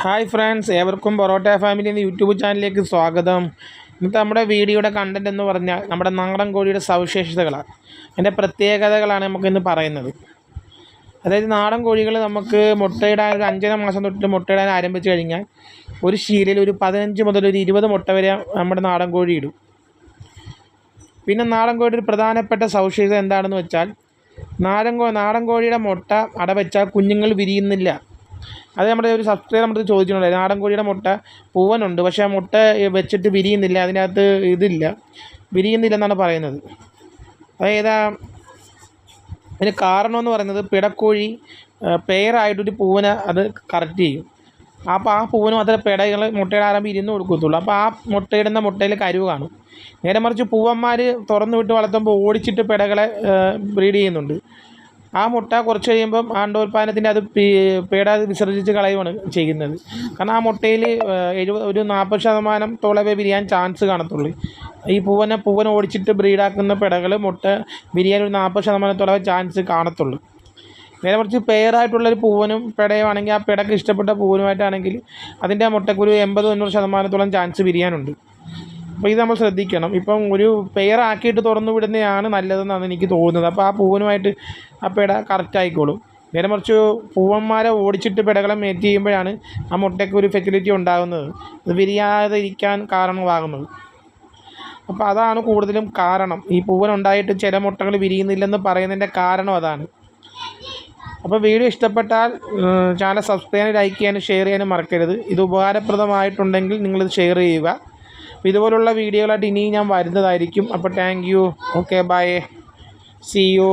Hi friends ഏവർക്കും parotta family എന്ന YouTube ചാനലിലേക്ക് സ്വാഗതം. ഇന്നത്തെ നമ്മുടെ വീഡിയോയുടെ കണ്ടന്റ് എന്ന് പറഞ്ഞാൽ നമ്മുടെ നാടൻ കോഴിയുടെ സവിശേഷതകളാണ്. അതിന്റെ പ്രത്യേകതകളാണ് നമുക്കിന്ന് പറയുന്നത്. അതായത് നാടൻ കോഴികൾ നമുക്ക് മുട്ടയിടാൻ ഒരു അഞ്ചര മാസം തൊട്ട് മുട്ടയിടാൻ ആരംഭിച്ചു കഴിഞ്ഞാൽ ഒരു ശീലയിൽ ഒരു പതിനഞ്ച് മുതൽ ഒരു ഇരുപത് മുട്ട വരെ നമ്മുടെ നാടൻ കോഴി ഇടും. പിന്നെ നാടൻ കോഴിയുടെ ഒരു പ്രധാനപ്പെട്ട സവിശേഷത എന്താണെന്ന് വെച്ചാൽ നാടൻ കോ നാടൻ കോഴിയുടെ മുട്ട അടവെച്ചാൽ കുഞ്ഞുങ്ങൾ വിരിയുന്നില്ല. അത് നമ്മുടെ ഒരു സബ്സ്ക്രൈബർ നമ്മുടെ ചോദിച്ചിട്ടുണ്ടായിരുന്നു. നാടൻ കോഴിയുടെ മുട്ട പൂവനുണ്ട്. പക്ഷേ ആ മുട്ട വെച്ചിട്ട് വിരിയുന്നില്ല. അതിനകത്ത് ഇതില്ല. വിരിയുന്നില്ല എന്നാണ് പറയുന്നത് ആ അതിന് കാരണമെന്ന് പറയുന്നത് പിടക്കോഴി പെയറായിട്ടൊരു പൂവനെ അത് കറക്റ്റ് ചെയ്യും. അപ്പോൾ ആ പൂവിന് മാത്രമേ പിടകൾ മുട്ടയുടെ ആരംഭം ഇരുന്ന് കൊടുക്കത്തുള്ളൂ. അപ്പോൾ ആ മുട്ടയിടുന്ന മുട്ടയിൽ കരുവ് കാണും. നേരെ മറിച്ച് പൂവന്മാർ തുറന്നു വിട്ട് വളർത്തുമ്പോൾ ഓടിച്ചിട്ട് പിടകളെ ബ്രീഡ് ചെയ്യുന്നുണ്ട്. ആ മുട്ട കുറച്ച് കഴിയുമ്പം ആണ്ടോൽപാദനത്തിന്റെ അത് പേടാതെ പേട വിസർജിച്ച് കളയുകയാണ് ചെയ്യുന്നത്. കാരണം ആ മുട്ടയിൽ എഴുപത് ഒരു നാൽപ്പത് ശതമാനം തോളവേ വിരിയാൻ ചാൻസ് കാണത്തുള്ളൂ. ഈ പൂവനെ പൂവൻ ഓടിച്ചിട്ട് ബ്രീഡാക്കുന്ന പിടകൾ മുട്ട വിരിയാൻ ഒരു നാൽപ്പത് ശതമാനത്തോളം ചാൻസ് കാണത്തുള്ളൂ. നേരെ കുറച്ച് പെയറായിട്ടുള്ളൊരു പൂവനും പിടയുമാണെങ്കിൽ ആ പിടക്ക് ഇഷ്ടപ്പെട്ട പൂവനുമായിട്ടാണെങ്കിൽ അതിന്റെ ഒരു എൺപത് തൊണ്ണൂറ് ശതമാനത്തോളം ചാൻസ് വിരിയാനുണ്ട്. അപ്പോൾ ഇത് നമ്മൾ ശ്രദ്ധിക്കണം. ഇപ്പം ഒരു പെയർ ആക്കിയിട്ട് തുറന്നു വിടുന്നതാണ് നല്ലതെന്നാണ് എനിക്ക് തോന്നുന്നത്. അപ്പോൾ ആ പൂവനുമായിട്ട് ആ പിട കറക്റ്റ് ആയിക്കോളും. നേരെ മറിച്ച് പൂവന്മാരെ ഓടിച്ചിട്ട് പിടകളെ മേറ്റ് ചെയ്യുമ്പോഴാണ് ആ മുട്ടയ്ക്ക് ഒരു ഫെസിലിറ്റി ഉണ്ടാകുന്നത്. അത് വിരിയാതെ ഇരിക്കാൻ കാരണമാകുന്നത്. അപ്പോൾ അതാണ് കൂടുതലും കാരണം. ഈ പൂവൻ ഉണ്ടായിട്ട് ചില മുട്ടകൾ വിരിയുന്നില്ലെന്ന് പറയുന്നതിന്റെ കാരണം അതാണ്. അപ്പോൾ വീഡിയോ ഇഷ്ടപ്പെട്ടാൽ ചാനൽ സബ്സ്ക്രൈബ് ചെയ്യാനും ലൈക്ക് ചെയ്യാനും ഷെയർ ചെയ്യാനും മറക്കരുത്. ഇത് ഉപകാരപ്രദമായിട്ടുണ്ടെങ്കിൽ നിങ്ങളിത് ഷെയർ ചെയ്യുക. അപ്പോൾ ഇതുപോലുള്ള വീഡിയോകളായിട്ട് ഇനിയും ഞാൻ വരുന്നതായിരിക്കും. അപ്പോൾ thank you okay bye see you